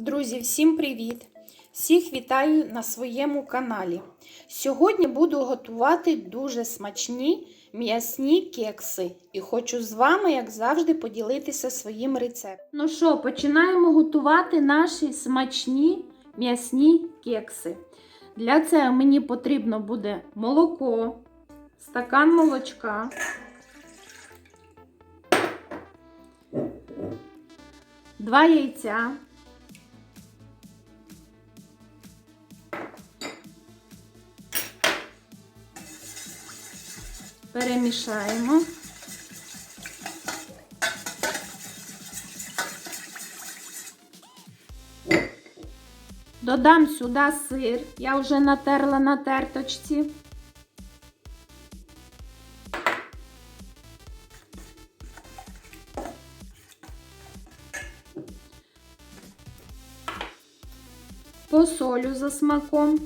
Друзі, всім привіт! Всіх вітаю на своєму каналі. Сьогодні буду готувати дуже смачні м'ясні кекси і хочу з вами, як завжди, поділитися своїм рецептом. Ну що, починаємо готувати наші смачні м'ясні кекси. Для цього мені потрібно буде молоко, стакан молочка. Два яйця, перемішаємо. Додам сюди сир, я вже натерла на терточці. Посолю за смаком.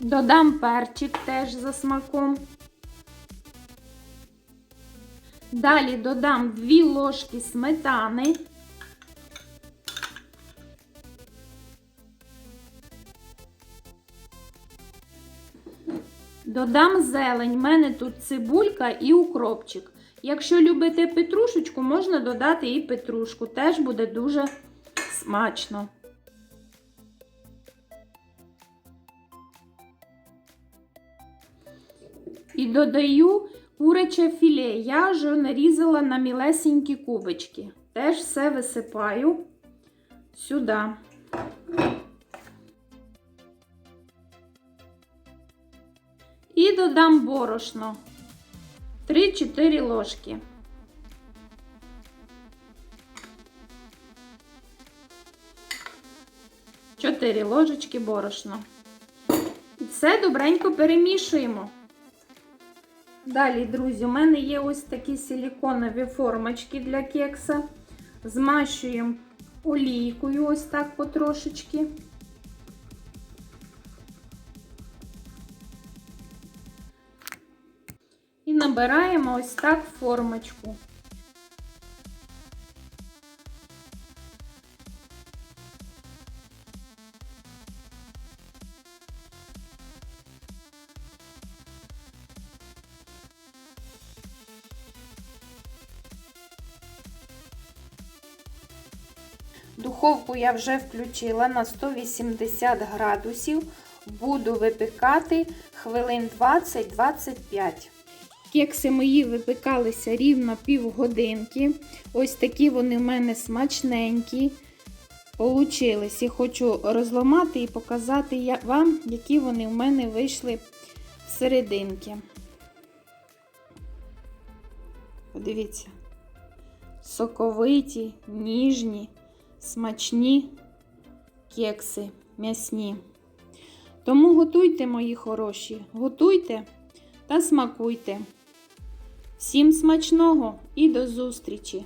Додам перчик теж за смаком. Далі додам 2 ложки сметани. Додам зелень. У мене тут цибулька і укропчик. Якщо любите петрушечку, можна додати і петрушку. Теж буде дуже смачно. І додаю куряче філе. Я вже нарізала на мілесенькі кубочки. Теж все висипаю сюди. І додам борошно 3-4 ложки. Чотири ложечки борошна. І все добренько перемішуємо. Далі, друзі, у мене є ось такі силіконові формочки для кекса. Змащуємо олійкою ось так потрошечки. І набираємо ось так формочку. Духовку я вже включила на 180 градусів. Буду випікати хвилин 20-25. Кекси мої випікалися рівно півгодинки. Ось такі вони в мене смачненькі. Получились. І хочу розламати і показати вам, які вони в мене вийшли серединки. Подивіться, соковиті, ніжні смачні кекси м'ясні. Тому готуйте, мої хороші, готуйте та смакуйте. Всім смачного і до зустрічі!